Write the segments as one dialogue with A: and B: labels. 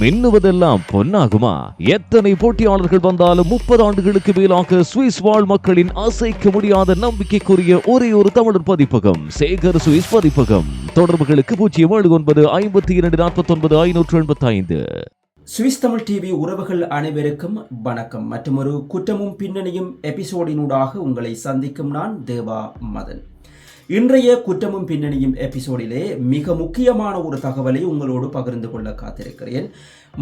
A: மின்னுவதெல்லாம் பொன்னாகுமா? எத்தனை போட்டியாளர்கள் வந்தாலும் முப்பது ஆண்டுகளுக்கு மேலாக சுவிஸ் வாழ் மக்களின் அசைக்க முடியாத நம்பிக்கைக்குரிய ஒரே ஒரு தமிழர் பதிப்பகம் சேகர் சுவிஸ் பதிப்பகம். தொடர்புகளுக்கு பூஜ்ஜியம் ஏழு ஒன்பது ஐம்பத்தி இரண்டு நாற்பத்தி ஒன்பது ஐநூற்று எண்பத்தி ஐந்து
B: சுவிஸ் தமிழ் டிவி உறவுகள் அனைவருக்கும் வணக்கம். மற்றும் ஒரு குற்றமும் பின்னணியும் எபிசோடினூடாக உங்களை சந்திக்கும் நான் தேவா மதன். இன்றைய குற்றமும் பின்னணியும் எபிசோடிலே மிக முக்கியமான ஒரு தகவலை உங்களோடு பகிர்ந்து கொள்ள காத்திருக்கிறேன்.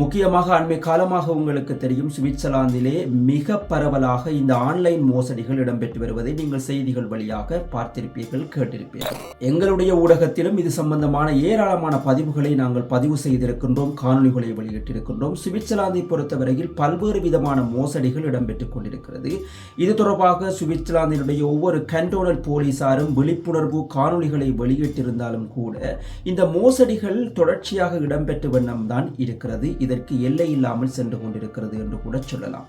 B: முக்கியமாக அண்மை காலமாக உங்களுக்கு தெரியும் சுவிட்சர்லாந்திலே மிக பரவலாக இந்த ஆன்லைன் மோசடிகள் இடம்பெற்று வருவதை நீங்கள் செய்திகள் வழியாக பார்த்திருப்பீர்கள் கேட்டிருப்பீர்கள். எங்களுடைய ஊடகத்திலும் இது சம்பந்தமான ஏராளமான பதிவுகளை நாங்கள் பதிவு செய்திருக்கின்றோம் காணொலிகளை வெளியிட்டிருக்கின்றோம். சுவிட்சர்லாந்தை பொறுத்தவரையில் பல்வேறு விதமான மோசடிகள் இடம்பெற்றுக் கொண்டிருக்கிறது. இது தொடர்பாக சுவிட்சர்லாந்தினுடைய ஒவ்வொரு கண்டோனல் போலீசாரும் விழிப்புணர்வு காணொலிகளை வெளியிட்டிருந்தாலும் கூட இந்த மோசடிகள் தொடர்ச்சியாக இடம்பெற்ற வண்ணம்தான் இருக்கிறது. இதற்கு எல்லை இல்லாமல் சென்று கொண்டிருக்கிறது என்று கூட சொல்லலாம்.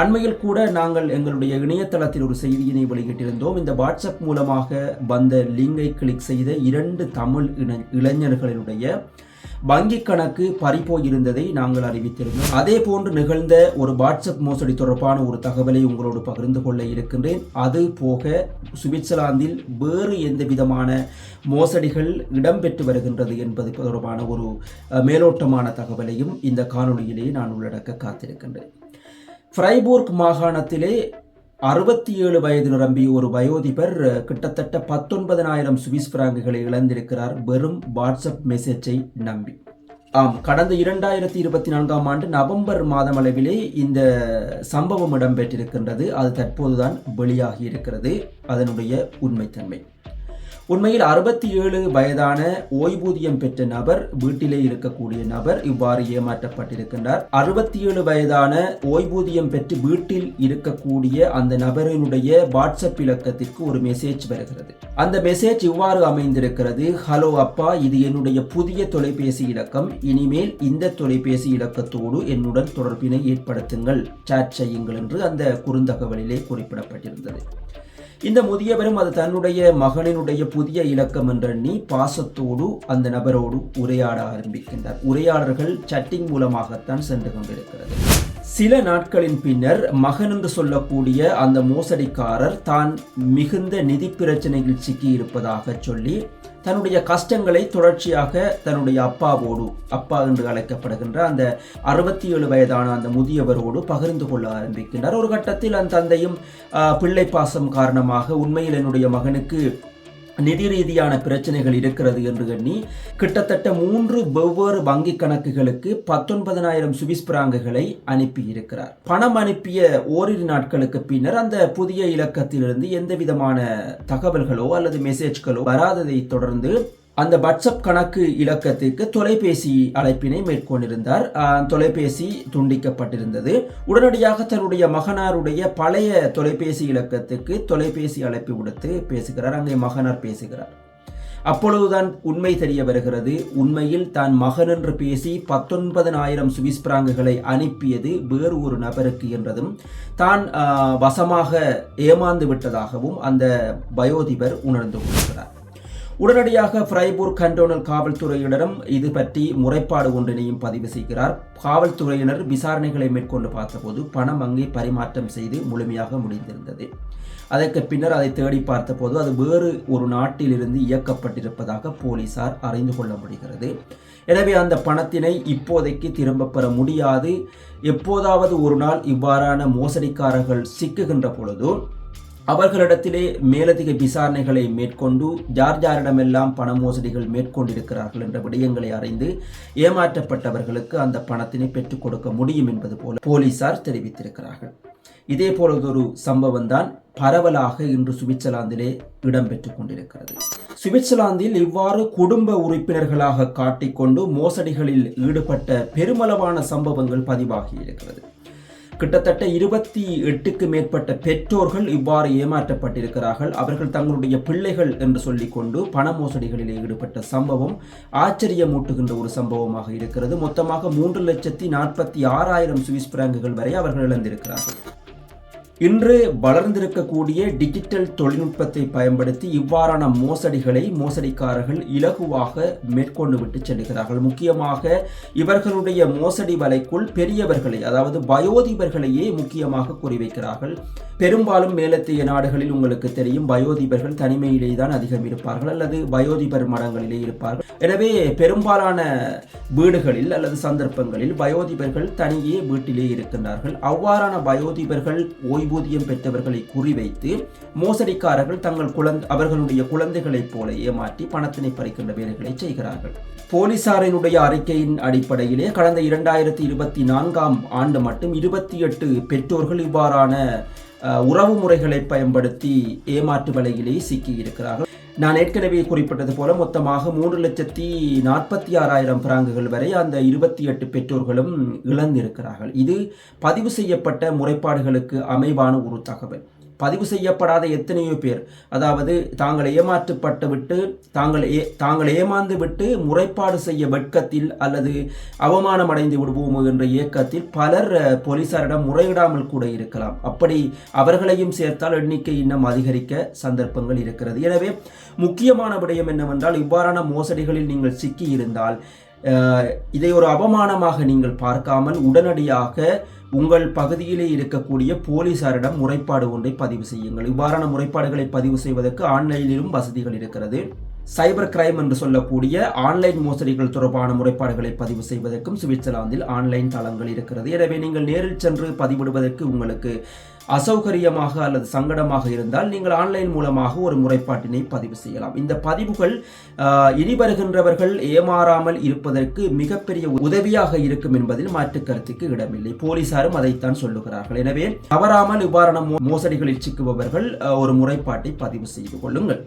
B: அண்மையில் கூட நாங்கள் எங்களுடைய இணையதளத்தில் ஒரு செய்தியினை வெளியிட்டிருந்தோம். இந்த வாட்ஸ்அப் மூலமாக வந்த லிங்கை கிளிக் செய்த இரண்டு தமிழ் இளைஞர்களினுடைய வங்கி கணக்கு பறிப்போயிருந்ததை நாங்கள் அறிவித்திருந்தோம். அதே போன்று நிகழ்ந்த ஒரு வாட்ஸ்அப் மோசடி தொடர்பான ஒரு தகவலை உங்களோடு பகிர்ந்து கொள்ள இருக்கின்றேன். அது போக சுவிட்சர்லாந்தில் வேறு எந்த விதமான மோசடிகள் இடம்பெற்று வருகின்றது என்பது தொடர்பான ஒரு மேலோட்டமான தகவலையும் இந்த காணொலியிலேயே நான் உள்ளடக்க காத்திருக்கின்றேன். ஃப்ரைபோர்க் மாகாணத்திலே அறுபத்தி ஏழு வயது நிரம்பிய ஒரு வயோதிபர் கிட்டத்தட்ட பத்தொன்பதனாயிரம் சுவிஸ் பிராங்குகளை இழந்திருக்கிறார் வெறும் வாட்ஸ்அப் மெசேஜை நம்பி. ஆம் கடந்த இரண்டாயிரத்தி இருபத்தி நான்காம் ஆண்டு நவம்பர் மாதம் அளவிலே இந்த சம்பவம் இடம்பெற்றிருக்கின்றது. அது தற்போதுதான் வெளியாகி இருக்கிறது. அதனுடைய உண்மைத்தன்மை. உண்மையில் அறுபத்தி ஏழு வயதான ஓய்வூதியம் பெற்ற நபர் வீட்டிலே இருக்கக்கூடிய நபர் இவ்வாறு ஏமாற்றப்பட்டிருக்கின்றார். அறுபத்தி ஏழு வயதான ஓய்வூதியம் பெற்று வீட்டில் இருக்கக்கூடிய அந்த நபரினுடைய வாட்ஸ்அப் இலக்கத்திற்கு ஒரு மெசேஜ் வருகிறது. அந்த மெசேஜ் இவ்வாறு அமைந்திருக்கிறது ஹலோ அப்பா இது என்னுடைய புதிய தொலைபேசி இலக்கம். இனிமேல் இந்த தொலைபேசி இலக்கத்தோடு என்னுடன் தொடர்பினை ஏற்படுத்துங்கள். சாட் செய்யுங்கள் என்று அந்த குறுந்தகவலிலே குறிப்பிடப்பட்டிருந்தது. இந்த முதியவரும் அது தன்னுடைய மகனினுடைய புதிய இலக்கம் என்றெண்ணி பாசத்தோடு அந்த நபரோடு உரையாட ஆரம்பிக்கின்றார். உரையாடல்கள் சட்டிங் மூலமாகத்தான் சென்று கொண்டிருக்கிறது. சில நாட்களின் பின்னர் மகன் என்று சொல்லக்கூடிய அந்த மோசடிக்காரர் தான் மிகுந்த நிதி பிரச்சனையில் சிக்கி இருப்பதாக சொல்லி தன்னுடைய கஷ்டங்களை தொடர்ச்சியாக தன்னுடைய அப்பாவோடு அப்பா என்று அழைக்கப்படுகின்ற அந்த அறுபத்தி ஏழு வயதான அந்த முதியவரோடு பகிர்ந்து கொள்ள ஆரம்பிக்கின்றார். ஒரு கட்டத்தில் அந்த தந்தையும் பிள்ளை பாசம் காரணமாக உண்மையில் என்னுடைய மகனுக்கு நிதி ரீதியான பிரச்சனைகள் இருக்கிறது என்று எண்ணி கிட்டத்தட்ட மூன்று வெவ்வேறு வங்கி கணக்குகளுக்கு பத்தொன்பதனாயிரம் சுவிஸ் பிராங்குகளை அனுப்பி இருக்கிறார் பணம் அனுப்பிய ஓரிரு நாட்களுக்கு பின்னர் அந்த புதிய இலக்கத்திலிருந்து எந்த விதமான தகவல்களோ அல்லது மெசேஜ்களோ வராததை தொடர்ந்து அந்த வாட்ஸ்அப் கணக்கு இலக்கத்திற்கு தொலைபேசி அழைப்பினை மேற்கொண்டிருந்தார். தொலைபேசி துண்டிக்கப்பட்டிருந்தது. உடனடியாக தன்னுடைய மகனாருடைய பழைய தொலைபேசி இலக்கத்துக்கு தொலைபேசி அழைப்பு விடுத்து பேசுகிறார். அங்கே மகனார் பேசுகிறார். அப்பொழுதுதான் உண்மை தெரிய வருகிறது. உண்மையில் தான் மகன் என்று பேசி பத்தொன்பதனாயிரம் சுவிஸ் பிராங்குகளை அனுப்பியது வேறு ஒரு நபருக்கு என்றதும் தான் வசமாக ஏமாந்து விட்டதாகவும் அந்த பயோதிபர் உணர்ந்து கொள்கிறார். உடனடியாக ஃப்ரைபூர் கண்டோனல் காவல்துறையினரும் இது பற்றி முறைப்பாடு ஒன்றினையும் பதிவு செய்கிறார். காவல்துறையினர் விசாரணைகளை மேற்கொண்டு பார்த்தபோது பணம் அங்கே பரிமாற்றம் செய்து முழுமையாக முடிந்திருந்தது. அதற்கு பின்னர் அதை தேடி பார்த்தபோது அது வேறு ஒரு நாட்டிலிருந்து இயக்கப்பட்டிருப்பதாக போலீசார் அறிந்து கொள்ள முடிகிறது. எனவே அந்த பணத்தினை இப்போதைக்கு திரும்ப பெற முடியாது. எப்போதாவது ஒரு நாள் இவ்வாறான மோசடிக்காரர்கள் சிக்குகின்ற பொழுது அவர்களிடத்திலே மேலதிக விசாரணைகளை மேற்கொண்டு யார் யாரிடமெல்லாம் பண மோசடிகள் மேற்கொண்டிருக்கிறார்கள் என்ற விடயங்களை அறிந்து ஏமாற்றப்பட்டவர்களுக்கு அந்த பணத்தினை பெற்றுக் கொடுக்க முடியும் என்பது போல போலீசார் தெரிவித்திருக்கிறார்கள். இதே போலதொரு சம்பவம் தான் பரவலாக இன்று சுவிட்சர்லாந்திலே இடம்பெற்றுக் கொண்டிருக்கிறது. சுவிட்சர்லாந்தில் இவ்வாறு குடும்ப உறுப்பினர்களாக காட்டிக்கொண்டு மோசடிகளில் ஈடுபட்ட பெருமளவான சம்பவங்கள் பதிவாகி இருக்கிறது. கிட்டத்தட்ட இருபத்தி எட்டுக்கு மேற்பட்ட பெற்றோர்கள் இவ்வாறு ஏமாற்றப்பட்டிருக்கிறார்கள். அவர்கள் தங்களுடைய பிள்ளைகள் என்று சொல்லிக்கொண்டு பண மோசடிகளில் ஈடுபட்ட சம்பவம் ஆச்சரியமூட்டுகின்ற ஒரு சம்பவமாக இருக்கிறது. மொத்தமாக மூன்று லட்சத்தி நாற்பத்தி ஆறாயிரம் சுவிஸ் பிராங்குகள் வரை அவர்கள் இழந்திருக்கிறார்கள். இன்று வளர்ந்திருக்கக்கூடிய டிஜிட்டல் தொழில்நுட்பத்தை பயன்படுத்தி இவ்வாறான மோசடிகளை மோசடிக்காரர்கள் இலகுவாக மேற்கொண்டு விட்டு செல்கிறார்கள். முக்கியமாக இவர்களுடைய மோசடி வலைக்குள் பெரியவர்களை அதாவது வயோதிபர்களையே முக்கியமாக குறிவைக்கிறார்கள். பெரும்பாலும் மேலத்திய நாடுகளில் உங்களுக்கு தெரியும் வயோதிபர்கள் தனிமையிலே தான் அதிகம் இருப்பார்கள் அல்லது வயோதிபர் மடங்களிலே இருப்பார்கள். எனவே பெரும்பாலான வீடுகளில் அல்லது சந்தர்ப்பங்களில் வயோதிபர்கள் தனியே வீட்டிலே இருக்கின்றார்கள். அவ்வாறான வயோதிபர்கள் ஓய்வூதியம் பெற்றவர்களை குறிவைத்து மோசடிக்காரர்கள் தங்கள் குழந்தை அவர்களுடைய குழந்தைகளைப் போல ஏமாற்றி பணத்தினை பறிக்கின்ற வேலைகளை செய்கிறார்கள். போலீசாரினுடைய அறிக்கையின் அடிப்படையிலே கடந்த இரண்டாயிரத்தி இருபத்தி நான்காம் ஆண்டு மட்டும் இருபத்தி எட்டு பெற்றோர்கள் இவ்வாறான உறவு முறைகளை பயன்படுத்தி ஏமாற்று வலையிலே சிக்கியிருக்கிறார்கள். நான் ஏற்கனவே குறிப்பிட்டது போல மொத்தமாக மூன்று லட்சத்தி நாற்பத்தி ஆறாயிரம் பிராங்குகள் வரை அந்த இருபத்தி எட்டு பெற்றோர்களும் இழந்திருக்கிறார்கள். இது பதிவு செய்யப்பட்ட முறைப்பாடுகளுக்கு அமைவான ஒரு தகவல். பதிவு செய்யப்படாத எத்தனையோ பேர். அதாவது தாங்கள் ஏமாற்றப்பட்டு விட்டு தாங்கள் ஏ தாங்கள் ஏமாந்து விட்டு முறைப்பாடு செய்ய வெட்கத்தில் அல்லது அவமானம் அடைந்து விடுவோம் என்ற இயக்கத்தில் பலர் போலீசாரிடம் முறையிடாமல் கூட இருக்கலாம். அப்படி அவர்களையும் சேர்த்தால் எண்ணிக்கை இன்னும் அதிகரிக்க சந்தர்ப்பங்கள் இருக்கிறது. எனவே முக்கியமான விடயம் என்னவென்றால் இவ்வாறான மோசடிகளில் நீங்கள் சிக்கி இருந்தால் இதை ஒரு அவமானமாக நீங்கள் பார்க்காமல் உடனடியாக உங்கள் பகுதியிலே இருக்கக்கூடிய போலீசாரிடம் முறைப்பாடு ஒன்றை பதிவு செய்யுங்கள். இவ்வாறான முறைப்பாடுகளை பதிவு செய்வதற்கு ஆன்லைனிலும் வசதிகள் இருக்கிறது. சைபர் கிரைம் என்று சொல்லக்கூடிய ஆன்லைன் மோசடிகள் தொடர்பான முறைப்பாடுகளை பதிவு செய்வதற்கும் சுவிட்சர்லாந்தில் ஆன்லைன் தளங்கள் இருக்கிறது. எனவே நீங்கள் நேரில் சென்று பதிவிடுவதற்கு உங்களுக்கு அசௌகரியமாக அல்லது சங்கடமாக இருந்தால் நீங்கள் ஆன்லைன் மூலமாக ஒரு முறைப்பாட்டினை பதிவு செய்யலாம். இந்த பதிவுகள் ஆஹ், இனி வருகின்றவர்கள் ஏமாறாமல் இருப்பதற்கு மிகப்பெரிய உதவியாக இருக்கும் என்பதில் மாற்று கருத்துக்கு இடமில்லை. போலீசாரும் அதைத்தான் சொல்லுகிறார்கள். எனவே தவறாமல் இவ்வாறான மோசடிகளில் சிக்குபவர்கள் ஒரு முறைப்பாட்டை பதிவு செய்து கொள்ளுங்கள்.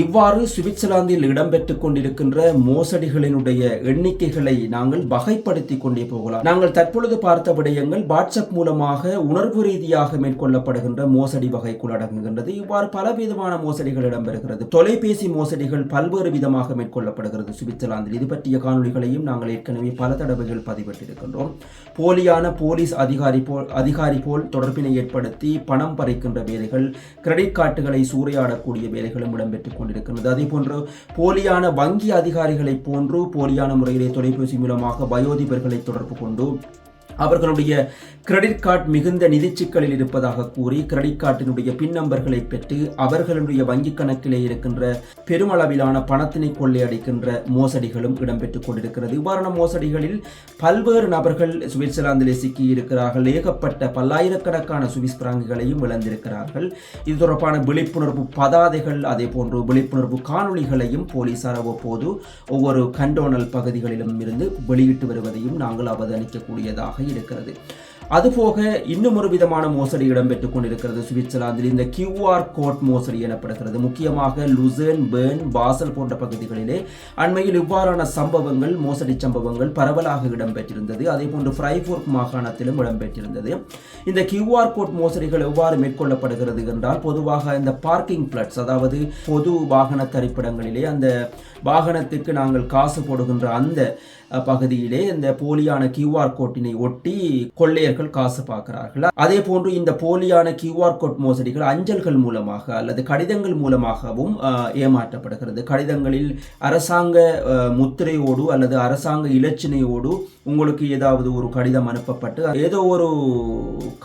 B: இவ்வாறு சுவிட்சர்லாந்தில் இடம்பெற்றுக் கொண்டிருக்கின்ற மோசடிகளினுடைய எண்ணிக்கைகளை நாங்கள் வகைப்படுத்தி கொண்டே போகலாம். நாங்கள் தற்பொழுது பார்த்த விடயங்கள் வாட்ஸ்அப் மூலமாக உணர்வு ரீதியாக மேற்கொள்ளப்படுகின்ற மோசடி வகைக்குள் அடங்குகின்றது. இவ்வாறு பலவிதமான மோசடிகள் இடம்பெறுகிறது. தொலைபேசி மோசடிகள் பல்வேறு விதமாக மேற்கொள்ளப்படுகிறது. சுவிட்சர்லாந்தில் இது பற்றிய காணொளிகளையும் நாங்கள் ஏற்கனவே பல தடவைகள் பதிவிட்டிருக்கின்றோம். போலியான போலீஸ் அதிகாரி போல் அதிகாரி போல் தொடர்பினை ஏற்படுத்தி பணம் பறிக்கின்ற வேலைகள் கிரெடிட் கார்டுகளை சூறையாடக்கூடிய வேலைகளும் இடம்பெற்றுக் கொண்டிருக்கின்றது அதே போன்று போலியான வங்கி அதிகாரிகளைப் போன்று போலியான முறையிலே தொலைபேசி மூலமாக வயோதிபர்களை தொடர்பு கொண்டு அவர்களுடைய கிரெடிட் கார்டு மிகுந்த நிதி சிக்கலில் இருப்பதாக கூறி கிரெடிட் கார்டினுடைய பின் நம்பர்களை பெற்று அவர்களுடைய வங்கிக் கணக்கிலே இருக்கின்ற பெருமளவிலான பணத்தினை கொள்ளையடிக்கின்ற மோசடிகளும் இடம்பெற்றுக் கொண்டிருக்கிறது. இவ்வாறான மோசடிகளில் பல்வேறு நபர்கள் சுவிட்சர்லாந்திலே சிக்கி இருக்கிறார்கள் ஏகப்பட்ட பல்லாயிரக்கணக்கான சுவிஸ் பிராங்குகளையும் இழந்திருக்கிறார்கள். இது தொடர்பான விழிப்புணர்வு பதாதைகள் அதே போன்று விழிப்புணர்வு காணொளிகளையும் போலீசார் அவ்வப்போது ஒவ்வொரு கண்டோனல் பகுதிகளிலும் இருந்து வெளியிட்டு வருவதையும் நாங்கள் அவதானிக்கக்கூடியதாக இருக்கிறது. அதுபோக இன்னும் ஒரு விதமான மோசடி இடம்பெற்றுக் கொண்டிருக்கிறது சுவிட்சர்லாந்தில். இந்த கியூஆர் கோட் மோசடி எனப்படுகிறது. முக்கியமாக லுசேன் பேர்ன் பாசல் போன்ற பகுதிகளிலே அண்மையில் இவ்வாறான சம்பவங்கள் மோசடி சம்பவங்கள் பரவலாக இடம்பெற்றிருந்தது. அதே போன்று ஃப்ரைபோர்க் மாகாணத்திலும் இடம்பெற்றிருந்தது. இந்த கியூஆர் கோட் மோசடிகள் எவ்வாறு மேற்கொள்ளப்படுகிறது என்றால் பொதுவாக இந்த பார்க்கிங் பிளட்ஸ் அதாவது பொது வாகன தரிப்பிடங்களிலே அந்த வாகனத்துக்கு நாங்கள் காசு போடுகின்ற அந்த பகுதியிலே இந்த போலியான கியூஆர் கோட்டினை ஒட்டி கொள்ளையர்கள் காசு பார்க்கிறார்கள். அதே போன்று இந்த போலியான கியூஆர் கோட் மோசடிகள் அஞ்சல்கள் மூலமாக அல்லது கடிதங்கள் மூலமாகவும் ஏமாற்றப்படுகிறது. கடிதங்களில் அரசாங்க முத்திரையோடு அல்லது அரசாங்க இலச்சினையோடு உங்களுக்கு ஏதாவது ஒரு கடிதம் அனுப்பப்பட்டு ஏதோ ஒரு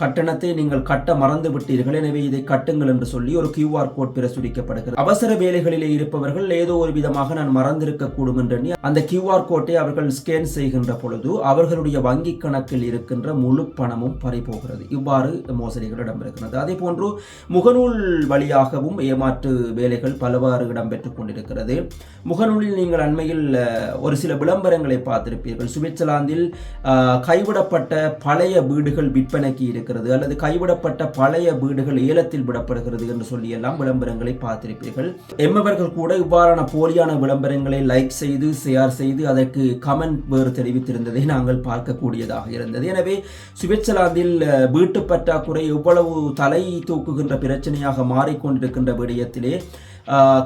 B: கட்டணத்தை நீங்கள் கட்ட மறந்து விட்டீர்கள் எனவே இதை கட்டுங்கள் என்று சொல்லி ஒரு கியூஆர் கோட் பிரசுரிக்கப்படுகிறது. அவசர வேலைகளிலே இருப்பவர்கள் ஏதோ ஒரு விதமாக நான் மறந்திருக்க கூடும் என்று அந்த கியூஆர் கோட்டை அவர்கள் ஸ்கேன் செய்கின்ற பொழுது அவர்களுடைய வங்கி கணக்கில் இருக்கின்ற முழு பணமும் பறிபோகிறது. இவ்வாறு மோசடிகள் இடம்பெறுகிறது அதே போன்று முகநூல் வழியாகவும் ஏமாற்று வேலைகள் பலவாறு இடம்பெற்றுக் கொண்டிருக்கிறது. முகநூலில் நீங்கள் அண்மையில் ஒரு சில விளம்பரங்களை பார்த்திருப்பீர்கள். சுவிட்சர்லாந்தில் கைவிடப்பட்ட பழைய வீடுகள் விற்பனைக்கு இருக்கிறது அல்லது கைவிடப்பட்ட பழைய வீடுகள் ஏலத்தில் விடப்படுகிறது என்று சொல்லி எல்லாம் விளம்பரங்களை பார்த்திருப்பீர்கள். எம்மவர்கள் கூட இவ்வாறான போலியான விளம்பரங்களை லைக் செய்து ஷேர் செய்து அதற்கு கமெண்ட் அண்ணன் வேறு தெரிவித்திருந்ததை நாங்கள் பார்க்கக்கூடியதாக இருந்தது. எனவே சுவிட்சர்லாந்தில் வீட்டு பற்றாக்குறை எவ்வளவு தலை தூக்குகின்ற பிரச்சனையாக மாறிக்கொண்டிருக்கின்ற விடயத்திலே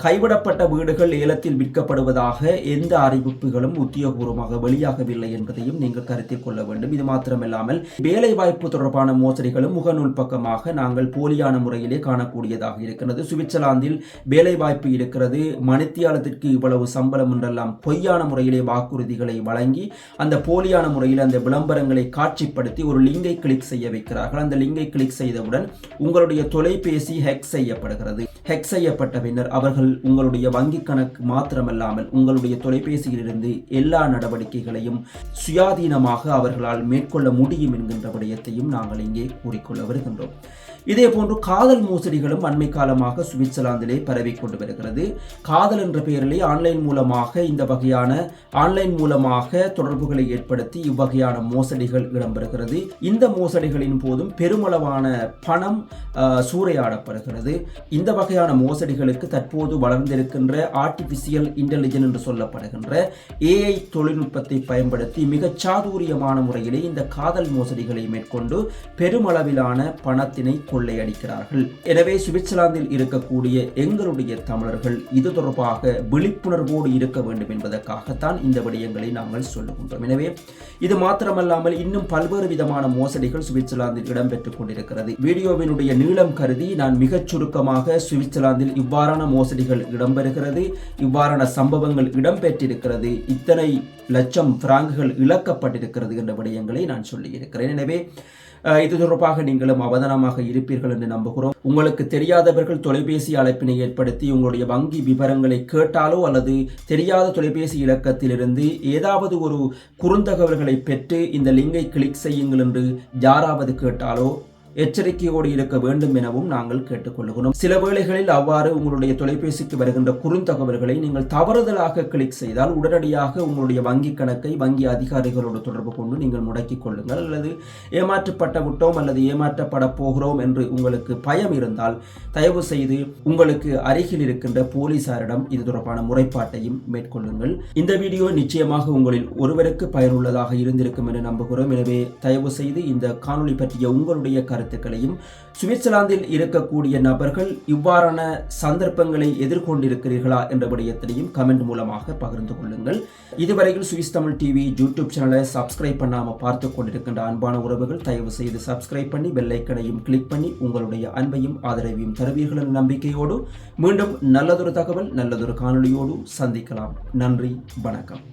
B: கைவிடப்பட்ட வீடுகள் ஏலத்தில் விற்கப்படுவதாக எந்த அறிவிப்புகளும் உத்தியோகபூர்வமாக வெளியாகவில்லை என்பதையும் நீங்கள் கருத்தில் கொள்ள வேண்டும். இது மாத்திரமில்லாமல் வேலைவாய்ப்பு தொடர்பான மோசடிகளும் முகநூல் பக்கமாக நாங்கள் போலியான முறையிலே காணக்கூடியதாக இருக்கிறது. சுவிட்சர்லாந்தில் வேலைவாய்ப்பு இருக்கிறது. மணித்தியாலத்திற்கு இவ்வளவு சம்பளம் என்றெல்லாம் பொய்யான முறையிலே வாக்குறுதிகளை வழங்கி அந்த போலியான முறையில் அந்த விளம்பரங்களை காட்சிப்படுத்தி ஒரு லிங்கை கிளிக் செய்ய வைக்கிறார்கள். அந்த லிங்கை கிளிக் செய்தவுடன் உங்களுடைய தொலைபேசி ஹெக் செய்யப்படுகிறது. ஹெக் செய்யப்பட்ட பின்னர் அவர்கள் உங்களுடைய வங்கி கணக்கு மாத்திரமல்லாமல் உங்களுடைய தொலைபேசியிலிருந்து எல்லா நடவடிக்கைகளையும் சுயாதீனமாக அவர்களால் மேற்கொள்ள முடியும் என்கின்ற விடயத்தையும் நாங்கள் இங்கே கூறிக்கொள்ள வருகின்றோம். இதே போன்று காதல் மோசடிகளும் அண்மை காலமாக சுவிட்சர்லாந்திலே பரவிக்கொண்டு வருகிறது. காதல் என்ற பெயரிலே ஆன்லைன் மூலமாக இந்த வகையான ஆன்லைன் மூலமாக தொடர்புகளை ஏற்படுத்தி இவ்வகையான மோசடிகள் இடம்பெறுகிறது இந்த மோசடிகளின் போதும் பெருமளவான பணம் சூறையாடப்படுகிறது. இந்த வகையான மோசடிகளுக்கு தற்போது வளர்ந்திருக்கின்ற ஆர்டிபிஷியல் இன்டெலிஜென்ஸ் என்று சொல்லப்படுகின்ற ஏஐ தொழில்நுட்பத்தை பயன்படுத்தி மிகச் சாதுரியமான முறையிலே இந்த காதல் மோசடிகளை மேற்கொண்டு பெருமளவிலான பணத்தினை கொள்ளையடிக்கிறார்கள் எனவே சுவிட்சர்லாந்தில் இருக்கக்கூடிய எங்களுடைய தமிழர்கள் இது தொடர்பாக விழிப்புணர்வோடு இருக்க வேண்டும் என்பதற்காகத்தான் இந்த விடயங்களை நாங்கள் சொல்லுகின்றோம். எனவே இது மாத்திரமல்லாமல் இன்னும் பல்வேறு விதமான மோசடிகள் சுவிட்சர்லாந்தில் இடம்பெற்றுக் கொண்டிருக்கிறது. வீடியோவினுடைய நீளம் கருதி நான் மிகச் சுருக்கமாக சுவிட்சர்லாந்தில் இவ்வாறான மோசடிகள் இடம்பெறுகிறது இவ்வாறான சம்பவங்கள் இடம்பெற்றிருக்கிறது இத்தனை லட்சம் பிராங்குகள் இழக்கப்பட்டிருக்கிறது என்ற விடயங்களை நான் சொல்லியிருக்கிறேன். எனவே இது தொடர்பாக நீங்களும் அவதானமாக இருப்பீர்கள் என்று நம்புகிறோம். உங்களுக்கு தெரியாதவர்கள் தொலைபேசி அழைப்பினை ஏற்படுத்தி உங்களுடைய வங்கி விவரங்களை கேட்டாலோ அல்லது தெரியாத தொலைபேசி இலக்கத்திலிருந்து ஏதாவது ஒரு குறுந்தகவல்களை பெற்று இந்த லிங்கை கிளிக் செய்யுங்கள் என்று யாராவது கேட்டாலோ எச்சரிக்கையோடு இருக்க வேண்டும் எனவும் நாங்கள் கேட்டுக்கொள்கிறோம். சில வேளைகளில் அவ்வாறு உங்களுடைய தொலைபேசிக்கு வருகின்ற குறுந்தகவல்களை நீங்கள் தவறுதலாக கிளிக் செய்தால் உடனடியாக உங்களுடைய வங்கி கணக்கை வங்கி அதிகாரிகளோடு தொடர்பு கொண்டு நீங்கள் முடக்கிக் கொள்ளுங்கள். அல்லது ஏமாற்றப்பட்ட விட்டோம் அல்லது ஏமாற்றப்பட போகிறோம் என்று உங்களுக்கு பயம் இருந்தால் தயவு செய்து உங்களுக்கு அருகில் இருக்கின்ற போலீசாரிடம் இது தொடர்பான முறைப்பாட்டையும் மேற்கொள்ளுங்கள். இந்த வீடியோ நிச்சயமாக உங்களில் ஒருவருக்கு பயனுள்ளதாக இருந்திருக்கும் என நம்புகிறோம். எனவே தயவு செய்து இந்த காணொளி பற்றிய உங்களுடைய கருத்துக்களையும் சுவிட்சர்லாந்தில் இருக்கக்கூடிய நபர்கள் இவ்வாறான சந்தர்ப்பங்களை எதிர்கொண்டிருக்கிறீர்களா என்ற விடயத்திலையும் கமெண்ட் மூலமாக பகிர்ந்து கொள்ளுங்கள். இதுவரையில் சுவிஸ் தமிழ் டிவி யூடியூப் சேனலை சப்ஸ்கிரைப் பண்ணாமல் பார்த்து கொண்டிருக்கின்ற அன்பான உறவுகள் தயவு செய்து சப்ஸ்கிரைப் பண்ணி பெல்லைக்கனையும் கிளிக் பண்ணி உங்களுடைய அன்பையும் ஆதரவையும் தருவீர்கள் என்ற நம்பிக்கையோடு மீண்டும் நல்லதொரு தகவல் நல்லதொரு காணொலியோடு சந்திக்கலாம். நன்றி வணக்கம்.